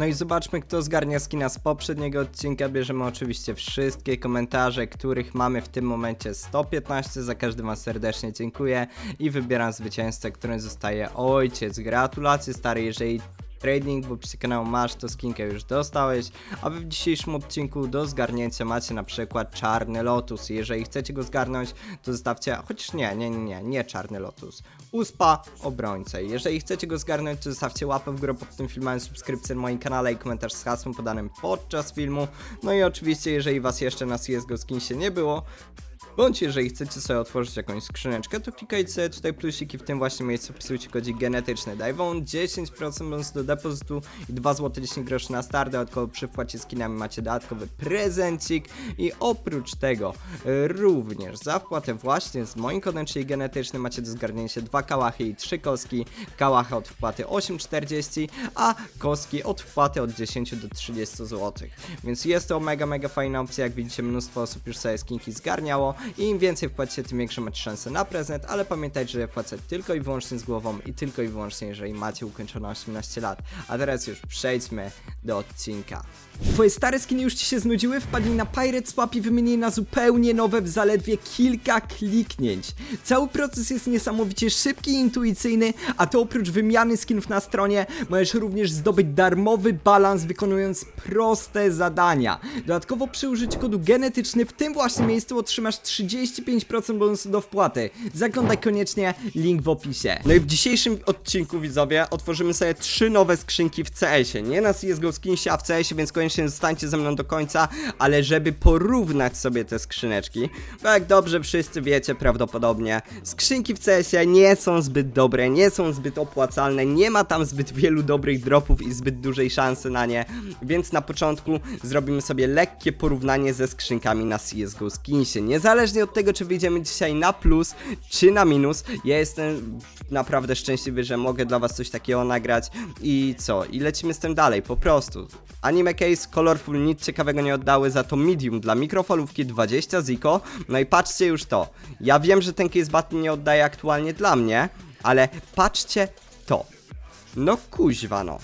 No i zobaczmy, kto zgarnia skina z poprzedniego odcinka. Bierzemy oczywiście wszystkie komentarze, których mamy w tym momencie 115. Za każdy wam serdecznie dziękuję i wybieram zwycięzcę, którym zostaje ojciec. Gratulacje stary, jeżeli trading w opisie kanału masz, to skinkę już dostałeś, a wy w dzisiejszym odcinku do zgarnięcia macie na przykład Czarny Lotus. Jeżeli chcecie go zgarnąć, to zostawcie, chociaż nie, nie, nie, nie, nie Czarny Lotus. Uspa Obrońca. Jeżeli chcecie go zgarnąć, to zostawcie łapę w górę pod tym filmem, subskrypcję na moim kanale i komentarz z hasłem podanym podczas filmu. No i oczywiście, jeżeli was jeszcze na CSGO Skinsie nie było, Bądź jeżeli chcecie sobie otworzyć jakąś skrzyneczkę, to klikajcie tutaj plusiki w tym właśnie miejscu, wpisujcie kodzik genetyczny. Daj wam 10% bonus do depozytu i 2 zł 10 groszy na start, dodatkowo przy wpłacie skinami macie dodatkowy prezencik i oprócz tego y, również za wpłatę właśnie z moim kodem, czyli genetyczny macie do zgarnięcia 2 kałachy i 3 koski, kałacha od wpłaty 8,40, a koski od wpłaty od 10 do 30 zł. Więc jest to mega, mega fajna opcja, jak widzicie mnóstwo osób już sobie skinki zgarniało i im więcej wpłacicie, tym większą macie szansę na prezent, ale pamiętajcie, że płacę tylko i wyłącznie z głową i tylko i wyłącznie, jeżeli macie ukończone 18 lat. A teraz już przejdźmy do odcinka. Twoje stare skiny już ci się znudziły? Wpadnij na Pirate Swap i wymienij na zupełnie nowe w zaledwie kilka kliknięć. Cały proces jest niesamowicie szybki i intuicyjny, a to oprócz wymiany skinów na stronie, możesz również zdobyć darmowy balans wykonując proste zadania. Dodatkowo przy użyciu kodu genetyczny w tym właśnie miejscu otrzymasz 35% bonusu do wpłaty. Zaglądaj koniecznie, link w opisie. No i w dzisiejszym odcinku widzowie otworzymy sobie trzy nowe skrzynki w CS-ie. Nie na CSGO Skinsie, a w CS-ie, więc koniecznie zostańcie ze mną do końca, ale żeby porównać sobie te skrzyneczki, bo jak dobrze wszyscy wiecie prawdopodobnie, skrzynki w CS-ie nie są zbyt dobre, nie są zbyt opłacalne, nie ma tam zbyt wielu dobrych dropów i zbyt dużej szansy na nie, więc na początku zrobimy sobie lekkie porównanie ze skrzynkami na CSGO Skinsie. Niezależnie od tego, czy wyjdziemy dzisiaj na plus, czy na minus, ja jestem naprawdę szczęśliwy, że mogę dla was coś takiego nagrać i co? I lecimy z tym dalej, po prostu. Anime Case, Colorful nic ciekawego nie oddały, za to Medium dla mikrofalówki 20 Ziko. No i patrzcie już to. Ja wiem, że ten Case Battle nie oddaje aktualnie dla mnie, ale patrzcie to. No kuźwa no.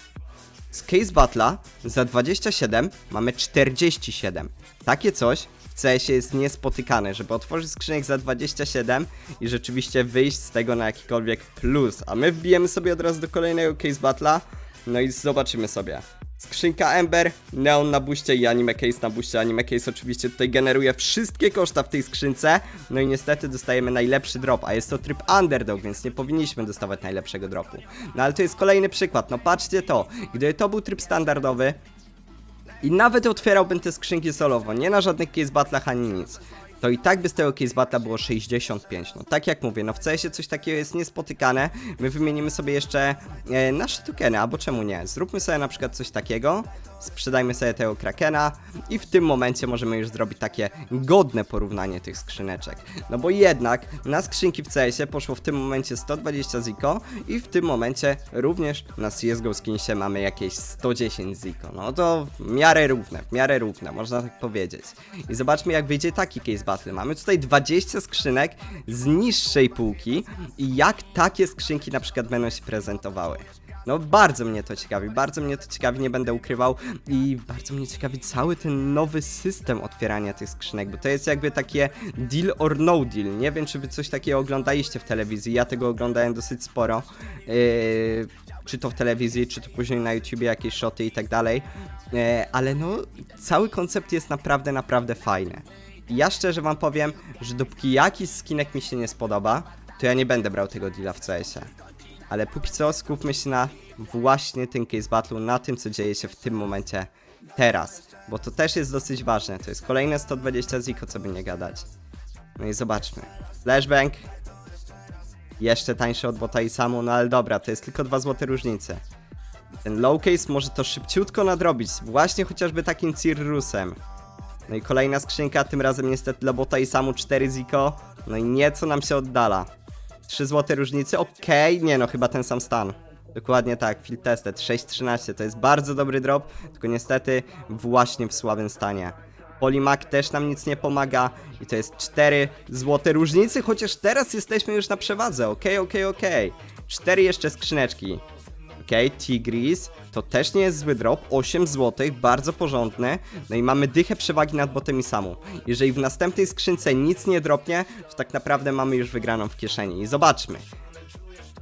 Z Case Battle'a za 27 mamy 47. Takie coś CS jest niespotykane, żeby otworzyć skrzynek za 27 i rzeczywiście wyjść z tego na jakikolwiek plus. A my wbijemy sobie od razu do kolejnego Case Battle'a, no i zobaczymy sobie. Skrzynka Ember, Neon na buście i Anime Case na buście. Anime Case oczywiście tutaj generuje wszystkie koszta w tej skrzynce. No i niestety dostajemy najlepszy drop, a jest to tryb Underdog, więc nie powinniśmy dostawać najlepszego dropu. No ale to jest kolejny przykład, no patrzcie to. Gdyby to był tryb standardowy, i nawet otwierałbym te skrzynki solowo, nie na żadnych case battlach ani nic. To i tak by z tego case battla było 65. No tak jak mówię, no w CS-ie coś takiego jest niespotykane. My wymienimy sobie jeszcze e, nasze tokeny, albo czemu nie? Zróbmy sobie na przykład coś takiego, sprzedajmy sobie tego krakena i w tym momencie możemy już zrobić takie godne porównanie tych skrzyneczek. No bo jednak na skrzynki w CS-ie poszło w tym momencie 120 ziko i w tym momencie również na CSGO Skinsie mamy jakieś 110 ziko. No to w miarę równe, w miarę równe, można tak powiedzieć. I zobaczmy jak wyjdzie taki case battle. Mamy tutaj 20 skrzynek z niższej półki i jak takie skrzynki na przykład będą się prezentowały. No bardzo mnie to ciekawi, bardzo mnie to ciekawi, nie będę ukrywał i bardzo mnie ciekawi cały ten nowy system otwierania tych skrzynek, bo to jest jakby takie deal or no deal. Nie wiem, czy wy coś takiego oglądaliście w telewizji, ja tego oglądałem dosyć sporo. Yy, czy to w telewizji, czy to później na YouTubie jakieś shoty i tak dalej. Yy, ale no, cały koncept jest naprawdę, naprawdę fajny. Ja szczerze wam powiem, że dopóki jakiś skinek mi się nie spodoba, to ja nie będę brał tego deala w CS-ie. Ale póki co skupmy się na właśnie tym case battle, na tym co dzieje się w tym momencie teraz. Bo to też jest dosyć ważne. To jest kolejne 120 ziko, co by nie gadać. No i zobaczmy. Flashbang. Jeszcze tańszy od bota i samu, no ale dobra, to jest tylko 2 złote różnicy. Ten low case może to szybciutko nadrobić, właśnie chociażby takim Cirrusem. No i kolejna skrzynka, tym razem niestety dla bota i samu 4 ziko. No i nieco nam się oddala. 3 złote różnicy, okej, nie no, chyba ten sam stan. Dokładnie tak, field tested 6.13 to jest bardzo dobry drop, tylko niestety właśnie w słabym stanie. Polimak też nam nic nie pomaga i to jest 4 złote różnicy, chociaż teraz jesteśmy już na przewadze, okej, okej, okej. 4 jeszcze skrzyneczki. Okej, Tigris, to też nie jest zły drop, 8 zł, bardzo porządny. No i mamy dychę przewagi nad botem i samu. Jeżeli w następnej skrzynce nic nie dropnie, to tak naprawdę mamy już wygraną w kieszeni. I zobaczmy.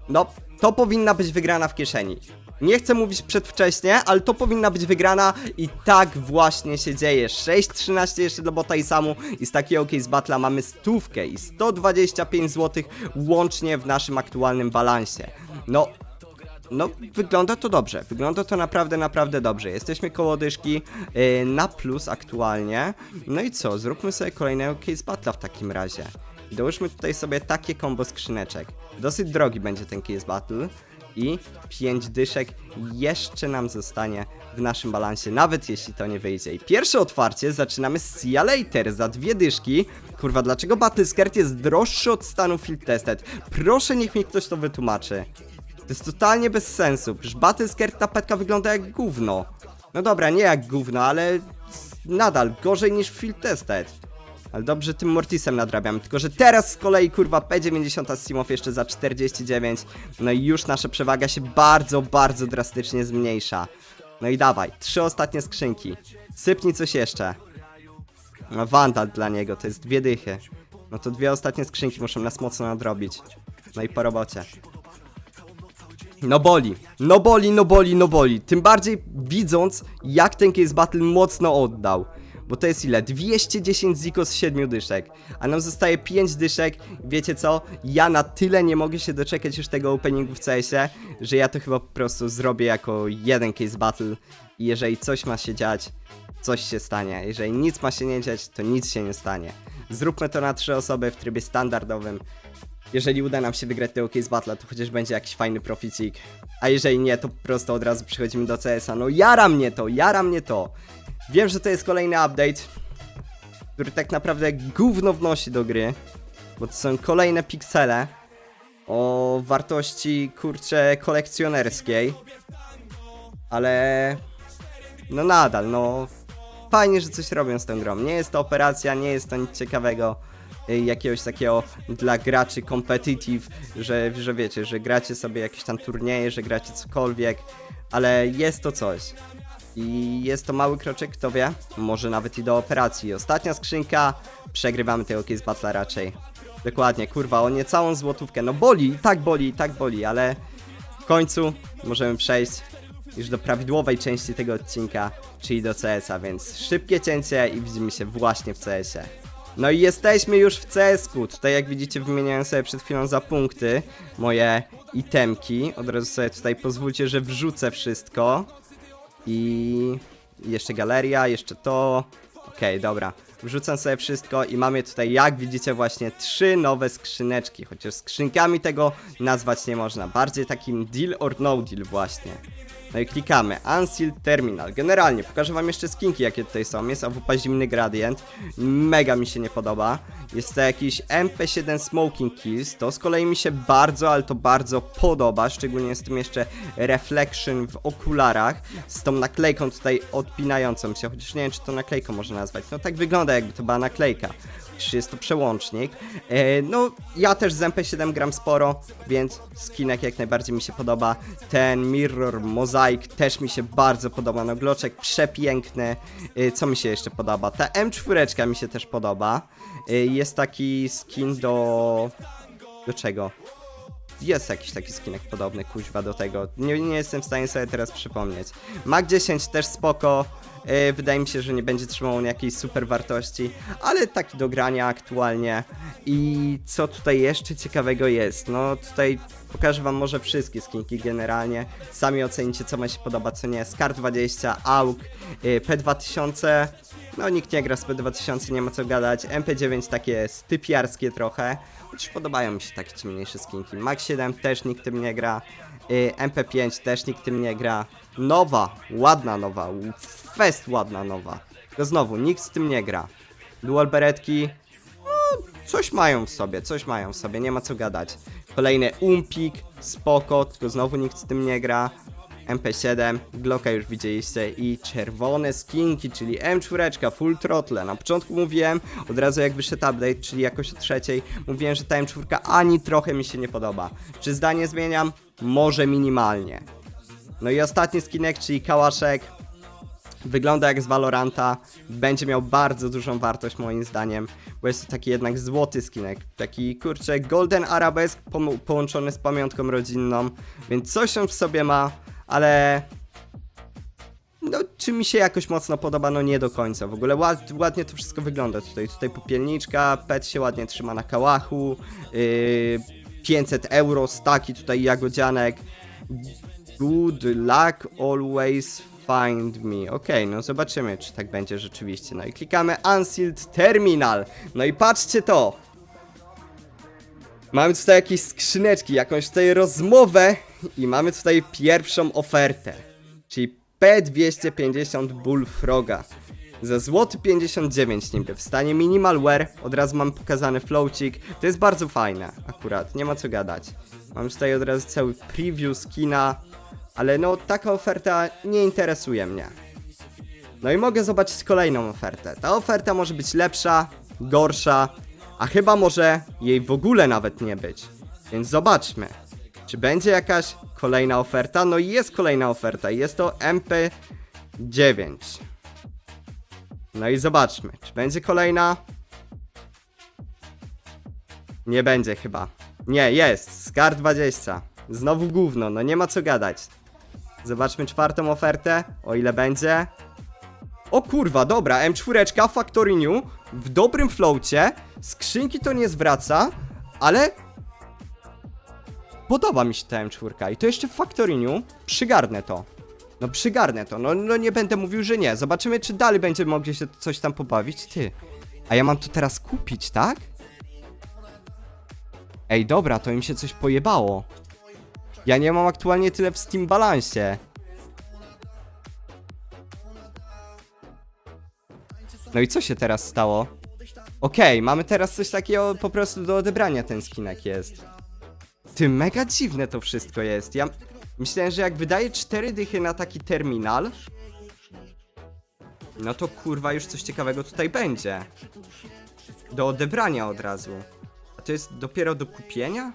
No, to powinna być wygrana w kieszeni. Nie chcę mówić przedwcześnie, ale to powinna być wygrana i tak właśnie się dzieje. 6-13 jeszcze do bota i samu i z takiego case battle'a mamy stówkę i 125 zł łącznie w naszym aktualnym balansie. No, no, wygląda to dobrze. Wygląda to naprawdę, naprawdę dobrze. Jesteśmy koło dyszki yy, na plus aktualnie. No i co? Zróbmy sobie kolejnego case battle'a w takim razie. Dołóżmy tutaj sobie takie combo skrzyneczek. Dosyć drogi będzie ten case battle. I 5 dyszek jeszcze nam zostanie w naszym balansie, nawet jeśli to nie wyjdzie. I pierwsze otwarcie zaczynamy z Sia Later za dwie dyszki. Kurwa, dlaczego Battle Skirt jest droższy od stanu Field Tested? Proszę, niech mi ktoś to wytłumaczy. To jest totalnie bez sensu. Przecież Battle Skirt ta petka wygląda jak gówno. No dobra, nie jak gówno, ale nadal gorzej niż Field Tested. Ale dobrze tym Mortisem nadrabiamy, tylko że teraz z kolei kurwa P90 z Simow jeszcze za 49 No i już nasza przewaga się bardzo, bardzo drastycznie zmniejsza No i dawaj, trzy ostatnie skrzynki Sypnij coś jeszcze no, Wandal dla niego, to jest dwie dychy No to dwie ostatnie skrzynki muszą nas mocno nadrobić No i po robocie no boli, no boli, no boli, no boli. Tym bardziej widząc, jak ten case battle mocno oddał. Bo to jest ile? 210 ziko z 7 dyszek. A nam zostaje 5 dyszek. Wiecie co? Ja na tyle nie mogę się doczekać już tego openingu w CS-ie, że ja to chyba po prostu zrobię jako jeden case battle. I jeżeli coś ma się dziać, coś się stanie. Jeżeli nic ma się nie dziać, to nic się nie stanie. Zróbmy to na trzy osoby w trybie standardowym. Jeżeli uda nam się wygrać tego case battle, to chociaż będzie jakiś fajny proficik. A jeżeli nie, to po prostu od razu przechodzimy do CS-a. No jara mnie to, jara mnie to. Wiem, że to jest kolejny update, który tak naprawdę gówno wnosi do gry, bo to są kolejne piksele o wartości, kurcze, kolekcjonerskiej. Ale no nadal, no fajnie, że coś robią z tą grą. Nie jest to operacja, nie jest to nic ciekawego jakiegoś takiego dla graczy competitive, że, że wiecie, że gracie sobie jakieś tam turnieje, że gracie cokolwiek, ale jest to coś. I jest to mały kroczek, kto wie, może nawet i do operacji. Ostatnia skrzynka, przegrywamy tego case battle raczej. Dokładnie, kurwa, o niecałą złotówkę. No boli, tak boli, tak boli, ale w końcu możemy przejść już do prawidłowej części tego odcinka, czyli do CS-a, więc szybkie cięcie i widzimy się właśnie w CS-ie. No i jesteśmy już w CS-ku. Tutaj jak widzicie wymieniałem sobie przed chwilą za punkty moje itemki. Od razu sobie tutaj pozwólcie, że wrzucę wszystko. I jeszcze galeria, jeszcze to. Okej, dobra. Wrzucam sobie wszystko i mamy tutaj, jak widzicie, właśnie trzy nowe skrzyneczki. Chociaż skrzynkami tego nazwać nie można. Bardziej takim deal or no deal właśnie. No i klikamy Unsealed Terminal. Generalnie pokażę wam jeszcze skinki jakie tutaj są. Jest AWP Zimny Gradient. Mega mi się nie podoba. Jest to jakiś MP7 Smoking Kills. To z kolei mi się bardzo, ale to bardzo podoba. Szczególnie z tym jeszcze Reflection w okularach. Z tą naklejką tutaj odpinającą się. Chociaż nie wiem czy to naklejką można nazwać. No tak wygląda jakby to była naklejka. Czy jest to przełącznik. E, no, ja też z MP7 gram sporo, więc skinek jak najbardziej mi się podoba. Ten Mirror Mosaic też mi się bardzo podoba. No, gloczek przepiękny. E, co mi się jeszcze podoba? Ta M4 mi się też podoba. E, jest taki skin do... Do czego? Jest jakiś taki skinek podobny, kuźwa, do tego. Nie, nie jestem w stanie sobie teraz przypomnieć. Mag 10 też spoko. Yy, wydaje mi się, że nie będzie trzymał on jakiejś super wartości, ale taki do grania aktualnie. I co tutaj jeszcze ciekawego jest? No tutaj pokażę wam może wszystkie skinki generalnie. Sami ocenicie co wam się podoba, co nie. Scar 20, AUG, yy, P2000. No nikt nie gra z P2000, nie ma co gadać. MP9 takie stypiarskie trochę. Chociaż podobają mi się takie czy mniejsze skinki. Max 7 też nikt tym nie gra. Yy, MP5 też nikt tym nie gra. Nowa, ładna nowa, fest ładna nowa. Tylko znowu, nikt z tym nie gra. Dual beretki, no, coś mają w sobie, coś mają w sobie, nie ma co gadać. Kolejny Umpik, spoko, tylko znowu nikt z tym nie gra. MP7, Glocka już widzieliście i czerwone skinki, czyli M4, full throttle. Na początku mówiłem, od razu jak wyszedł update, czyli jakoś o trzeciej, mówiłem, że ta M4 ani trochę mi się nie podoba. Czy zdanie zmieniam? Może minimalnie. No i ostatni skinek, czyli kałaszek. Wygląda jak z Valoranta, będzie miał bardzo dużą wartość moim zdaniem, bo jest to taki jednak złoty skinek, taki kurczę Golden Arabesk pomo- połączony z pamiątką rodzinną, więc coś on w sobie ma, ale no, czy mi się jakoś mocno podoba? No nie do końca. W ogóle ład, ładnie to wszystko wygląda tutaj. Tutaj popielniczka, pet się ładnie trzyma na kałachu, yy, 500 euro, staki tutaj jagodzianek. Good luck always find me. Okej, no zobaczymy, czy tak będzie rzeczywiście. No i klikamy Unsealed Terminal. No i patrzcie to! Mamy tutaj jakieś skrzyneczki, jakąś tutaj rozmowę i mamy tutaj pierwszą ofertę. Czyli P250 Bullfroga. Za złoty 59 niby, w stanie minimalware, od razu mam pokazany flowcik, to jest bardzo fajne akurat, nie ma co gadać. Mam tutaj od razu cały preview skina, ale no taka oferta nie interesuje mnie. No i mogę zobaczyć kolejną ofertę. Ta oferta może być lepsza, gorsza, a chyba może jej w ogóle nawet nie być. Więc zobaczmy, czy będzie jakaś kolejna oferta. No i jest kolejna oferta, jest to MP9. No i zobaczmy, czy będzie kolejna. Nie będzie chyba. Nie, jest. Scar 20. Znowu gówno, no nie ma co gadać. Zobaczmy czwartą ofertę, o ile będzie. O kurwa, dobra, M4 Factory New w dobrym flowcie. Skrzynki to nie zwraca, ale podoba mi się ta M4 i to jeszcze w Factory New. Przygarnę to. No przygarnę to, no, no nie będę mówił, że nie. Zobaczymy, czy dalej będziemy mogli się coś tam pobawić. Ty, a ja mam to teraz kupić, tak? Ej, dobra, to im się coś pojebało. Ja nie mam aktualnie tyle w Steam balansie. No i co się teraz stało? Okej, mamy teraz coś takiego po prostu do odebrania ten skinek jest. Ty, mega dziwne to wszystko jest. Ja myślałem, że jak wydaję 4 dychy na taki terminal, no to kurwa już coś ciekawego tutaj będzie. Do odebrania od razu. A to jest dopiero do kupienia?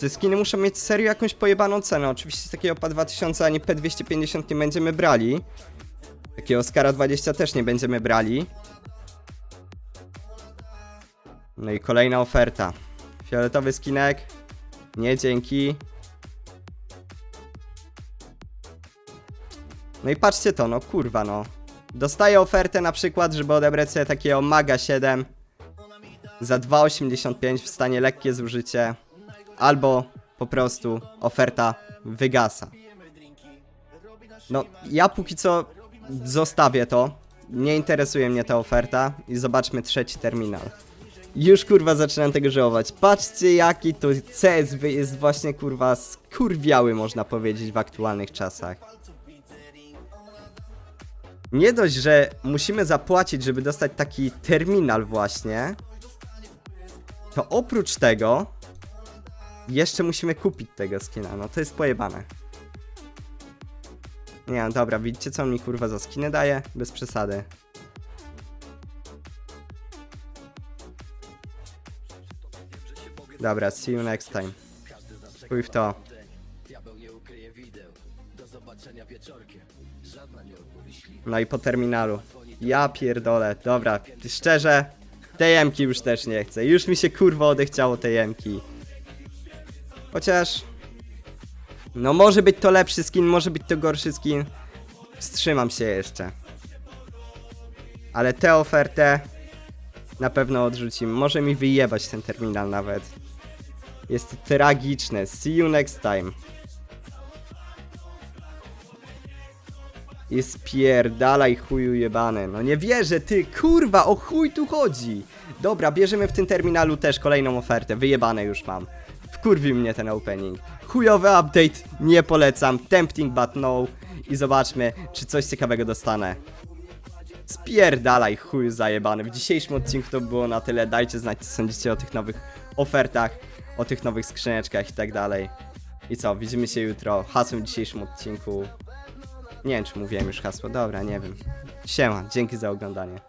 Te skiny muszą mieć serio jakąś pojebaną cenę? Oczywiście takiego PA 2000 ani P250 nie będziemy brali. Takiego Oscara 20 też nie będziemy brali. No i kolejna oferta. Fioletowy skinek. Nie dzięki. No i patrzcie to, no kurwa no. Dostaję ofertę na przykład, żeby odebrać sobie takiego Maga 7 za 2,85 w stanie lekkie zużycie. Albo po prostu oferta wygasa. No, ja póki co zostawię to. Nie interesuje mnie ta oferta i zobaczmy trzeci terminal. Już kurwa zaczynam tego żałować. Patrzcie jaki to CSW jest właśnie kurwa skurwiały można powiedzieć w aktualnych czasach. Nie dość, że musimy zapłacić, żeby dostać taki terminal właśnie, to oprócz tego jeszcze musimy kupić tego skina. No to jest pojebane. Nie, dobra, widzicie co on mi kurwa za skiny daje? Bez przesady. Dobra, see you next time. Chuj w to. No i po terminalu. Ja pierdolę, dobra, szczerze, tej jemki już też nie chcę. Już mi się kurwa odechciało tej jemki. Chociaż... No może być to lepszy skin, może być to gorszy skin. Wstrzymam się jeszcze. Ale tę ofertę na pewno odrzucimy. Może mi wyjebać ten terminal nawet. Jest to tragiczne. See you next time. I spierdalaj chuju jebany. No nie wierzę, ty, kurwa, o chuj tu chodzi. Dobra, bierzemy w tym terminalu też kolejną ofertę. Wyjebane już mam. Wkurwił mnie ten opening. Chujowy update, nie polecam. Tempting but no. I zobaczmy, czy coś ciekawego dostanę. Spierdalaj chuju zajebany. W dzisiejszym odcinku to było na tyle. Dajcie znać, co sądzicie o tych nowych ofertach, o tych nowych skrzyneczkach i tak dalej. I co, widzimy się jutro. Hasłem w dzisiejszym odcinku. Nie wiem, czy mówiłem już hasło. Dobra, nie wiem. Siema, dzięki za oglądanie.